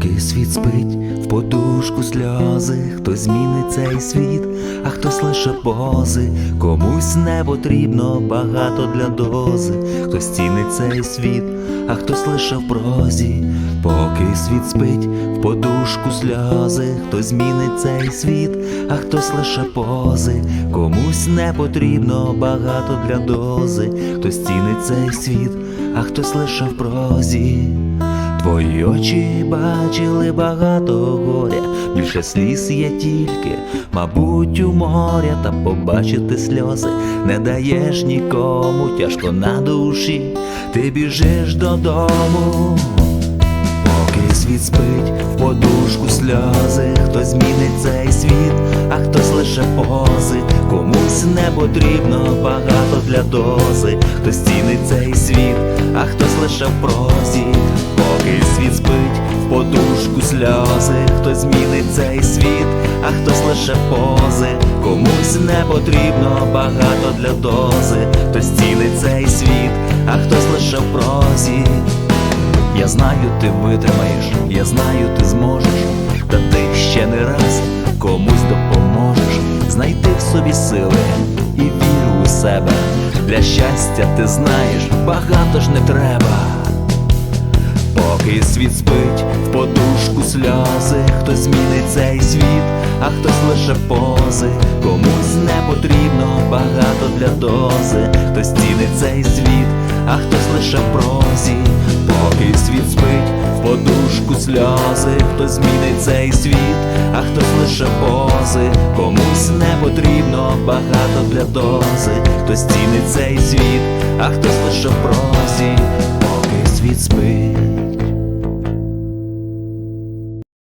Поки світ спить в подушку сльози, хтось змінить цей світ, а хтось лише пози, комусь не потрібно багато для дози, хтось цінить цей світ, а хтось лише в прозі, поки світ спить в подушку сльози, хтось змінить цей світ, а хтось лише пози, комусь не потрібно багато для дози, хтось цінить цей світ, а хтось лише в прозі. Твої очі бачили багато горя, більше сліз є тільки, мабуть, у моря, та побачити сльози не даєш нікому, тяжко на душі, ти біжиш додому. Поки світ спить в подушку сльози, хтось змінить цей світ, а хтось лише пози, комусь не потрібно багато для дози, хтось цінить цей світ, а хтось лише в прозі, поки світ спить в подушку сльози, хтось змінить цей світ, а хтось лише пози, комусь не потрібно багато для дози, хтось цінить цей світ, а хтось лише в прозі. Я знаю, ти витримаєш, я знаю, ти зможеш, та ти ще не раз комусь допоможеш. Знайти в собі сили себе. Для щастя, ти знаєш, багато ж не треба. Поки світ спить в подушку сльози, хтось змінить цей світ, а хтось лише пози, комусь не потрібно багато для дози, хтось цінить цей світ, а хтось лише в прозі, поки світ спить в подушку сльози, хтось змінить цей світ, а хтось лише пози, комусь не потрібно багато для дози, хтось цінить цей світ, а хтось лише в прозі, поки світ спить.